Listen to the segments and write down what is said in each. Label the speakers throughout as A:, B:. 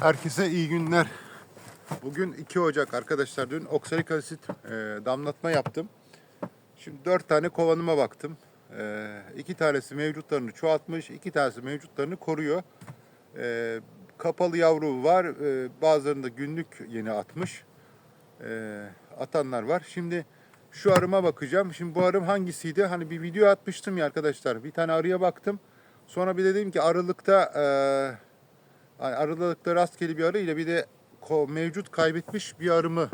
A: Herkese iyi günler. Bugün 2 Ocak arkadaşlar. Dün oksalik asit e, damlatma yaptım. Şimdi 4 tane kovanıma baktım. E, tanesi mevcutlarını çoğaltmış, iki tanesi mevcutlarını koruyor. E, kapalı yavru var, e, bazılarında günlük yeni atmış. E, atanlar var. Şimdi şu arıma bakacağım. Şimdi bu arım hangisiydi? Hani bir video atmıştım ya arkadaşlar. Bir tane arıya baktım. Sonra bir de dedim ki aralıkta e, hani aralıkta rastgele bir arı ile bir de mevcut kaybetmiş bir arımı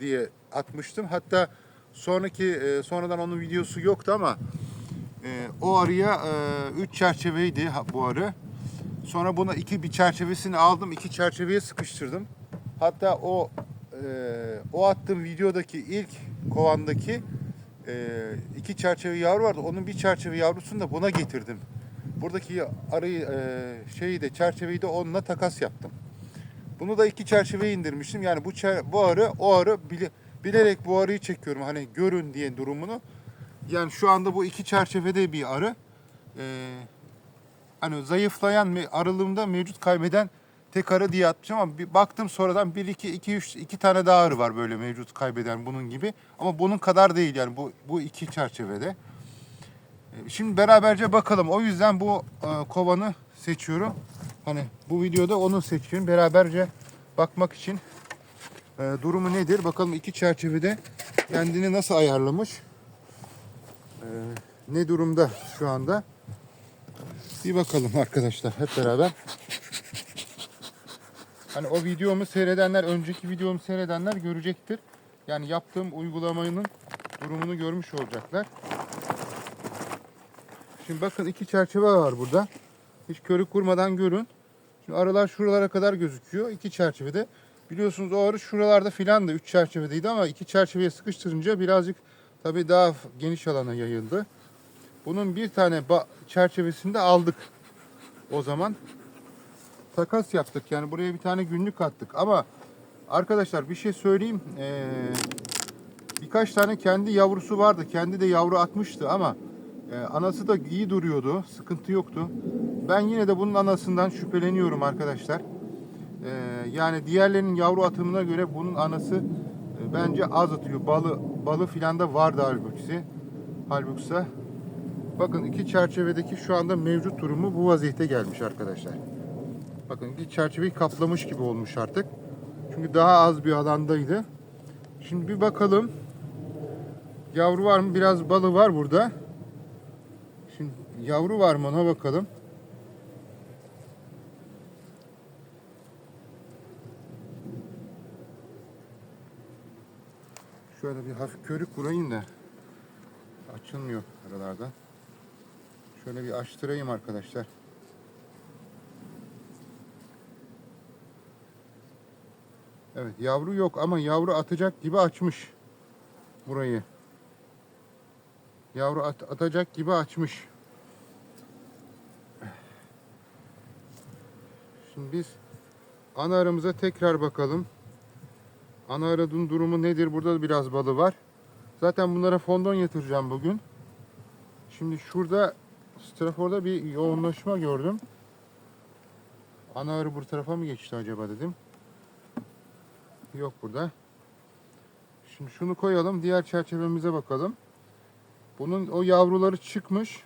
A: diye atmıştım. Hatta sonraki e, sonradan onun videosu yoktu ama e, o arıya 3 çerçeveydi ha- bu arı. Sonra buna iki bir çerçevesini aldım, iki çerçeveye sıkıştırdım. Hatta o e, o attığım videodaki ilk kovandaki e, iki çerçeve yavru vardı. Onun bir çerçeve yavrusunu da buna getirdim. Buradaki arıyı e, şeyi de çerçeveyi de onunla takas yaptım. Bunu da iki çerçeveye indirmiştim. Yani bu çer- bu arı o arı bile- bilerek bu arıyı çekiyorum. Hani görün diye durumunu. Yani şu anda bu iki çerçevede bir arı. Ee, hani zayıflayan arılığımda mevcut kaybeden tek arı diye atmışım ama bir baktım sonradan 1 2 2 3 iki tane daha arı var böyle mevcut kaybeden bunun gibi. Ama bunun kadar değil yani bu bu iki çerçevede. Ee, Şimdi beraberce bakalım. O yüzden bu e, kovanı seçiyorum. Hani bu videoda onu seçiyorum. Beraberce bakmak için e, durumu nedir? Bakalım iki çerçevede kendini nasıl ayarlamış? E, ne durumda şu anda? Bir bakalım arkadaşlar hep beraber. Hani o videomu seyredenler, önceki videomu seyredenler görecektir. Yani yaptığım uygulamanın durumunu görmüş olacaklar. Şimdi bakın iki çerçeve var burada. Hiç körük kurmadan görün. Şimdi arılar şuralara kadar gözüküyor. iki çerçevede. Biliyorsunuz o arı şuralarda filan da üç çerçevedeydi ama iki çerçeveye sıkıştırınca birazcık tabii daha geniş alana yayıldı. Bunun bir tane çerçevesini de aldık. O zaman takas yaptık. Yani buraya bir tane günlük attık. Ama arkadaşlar bir şey söyleyeyim. Ee, birkaç tane kendi yavrusu vardı. Kendi de yavru atmıştı ama e, anası da iyi duruyordu. Sıkıntı yoktu. Ben yine de bunun anasından şüpheleniyorum arkadaşlar. Ee, yani diğerlerinin yavru atımına göre bunun anası e, bence az atıyor. Balı balı filan da vardı halbuki. Halbuki bakın iki çerçevedeki şu anda mevcut durumu bu vaziyete gelmiş arkadaşlar. Bakın iki çerçeveyi kaplamış gibi olmuş artık. Çünkü daha az bir alandaydı. Şimdi bir bakalım. Yavru var mı? Biraz balı var burada. Yavru var mı ona bakalım. Şöyle bir hafif körük vurayım da açılmıyor aralarda. Şöyle bir açtırayım arkadaşlar. Evet yavru yok ama yavru atacak gibi açmış burayı. Yavru at- atacak gibi açmış. Biz ana arımıza tekrar bakalım. Ana aradığın durumu nedir? Burada da biraz balı var. Zaten bunlara fondon yatıracağım bugün. Şimdi şurada straforda bir yoğunlaşma gördüm. Ana arı bu tarafa mı geçti acaba dedim. Yok burada. Şimdi şunu koyalım. Diğer çerçevemize bakalım. Bunun o yavruları çıkmış.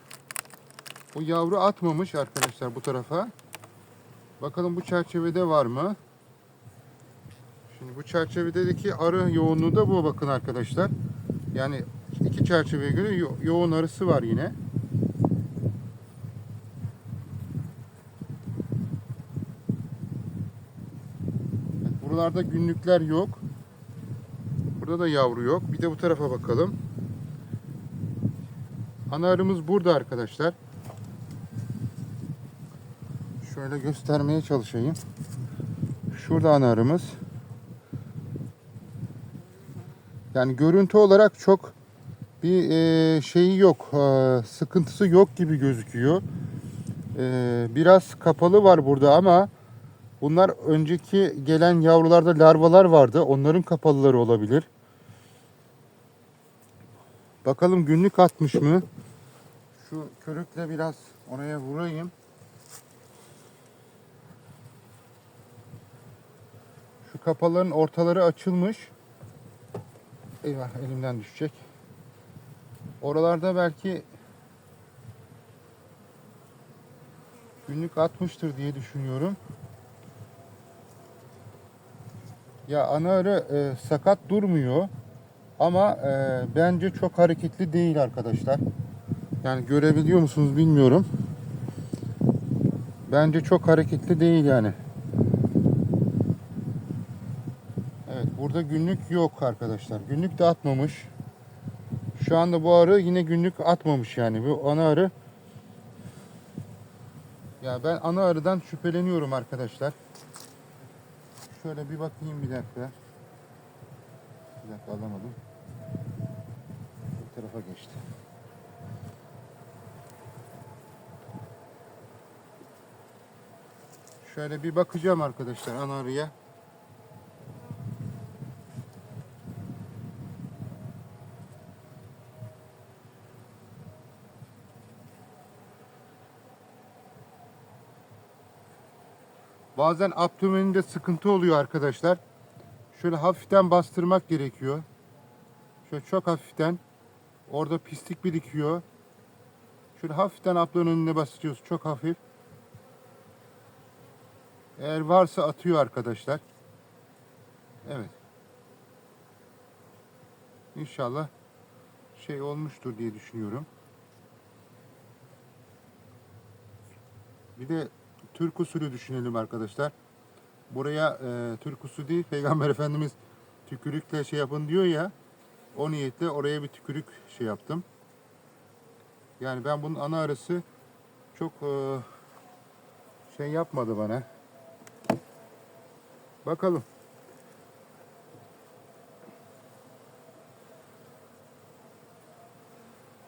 A: O yavru atmamış arkadaşlar bu tarafa. Bakalım bu çerçevede var mı? Şimdi bu çerçevedeki arı yoğunluğu da bu bakın arkadaşlar. Yani iki çerçeveye göre yo- yoğun arısı var yine. Buralarda günlükler yok. Burada da yavru yok. Bir de bu tarafa bakalım. Ana arımız burada arkadaşlar. Şöyle göstermeye çalışayım. Şurada ana arımız. Yani görüntü olarak çok bir e, şeyi yok, e, sıkıntısı yok gibi gözüküyor. E, biraz kapalı var burada ama bunlar önceki gelen yavrularda larvalar vardı. Onların kapalıları olabilir. Bakalım günlük atmış mı? Şu körükle biraz oraya vurayım. Kapaların ortaları açılmış. Eyvah elimden düşecek. Oralarda belki günlük atmıştır diye düşünüyorum. Ya ana arı e, sakat durmuyor ama e, bence çok hareketli değil arkadaşlar. Yani görebiliyor musunuz bilmiyorum. Bence çok hareketli değil yani. Burada günlük yok arkadaşlar. Günlük de atmamış. Şu anda bu arı yine günlük atmamış yani. Bu ana arı ya ben ana arıdan şüpheleniyorum arkadaşlar. Şöyle bir bakayım bir dakika. Bir dakika alamadım. Bu tarafa geçti. Şöyle bir bakacağım arkadaşlar ana arıya. Bazen abdomeninde sıkıntı oluyor arkadaşlar. Şöyle hafiften bastırmak gerekiyor. Şöyle çok hafiften. Orada pislik birikiyor. Şöyle hafiften abdomenine bastırıyoruz. Çok hafif. Eğer varsa atıyor arkadaşlar. Evet. İnşallah şey olmuştur diye düşünüyorum. Bir de Türk usulü düşünelim arkadaşlar. Buraya e, Türk usulü değil, Peygamber Efendimiz tükürükle şey yapın diyor ya. O niyetle oraya bir tükürük şey yaptım. Yani ben bunun ana arası çok e, şey yapmadı bana. Bakalım.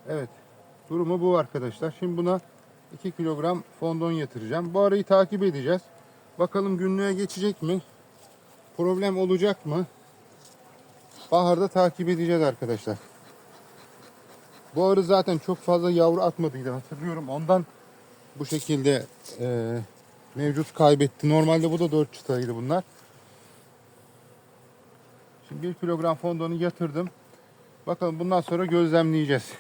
A: Evet. Durumu bu arkadaşlar. Şimdi buna 2 kilogram fondon yatıracağım. Bu arayı takip edeceğiz. Bakalım günlüğe geçecek mi? Problem olacak mı? Baharda takip edeceğiz arkadaşlar. Bu arı zaten çok fazla yavru atmadıydı hatırlıyorum. Ondan bu şekilde e, mevcut kaybetti. Normalde bu da 4 çıtaydı bunlar. Şimdi 1 kilogram fondonu yatırdım. Bakalım bundan sonra gözlemleyeceğiz.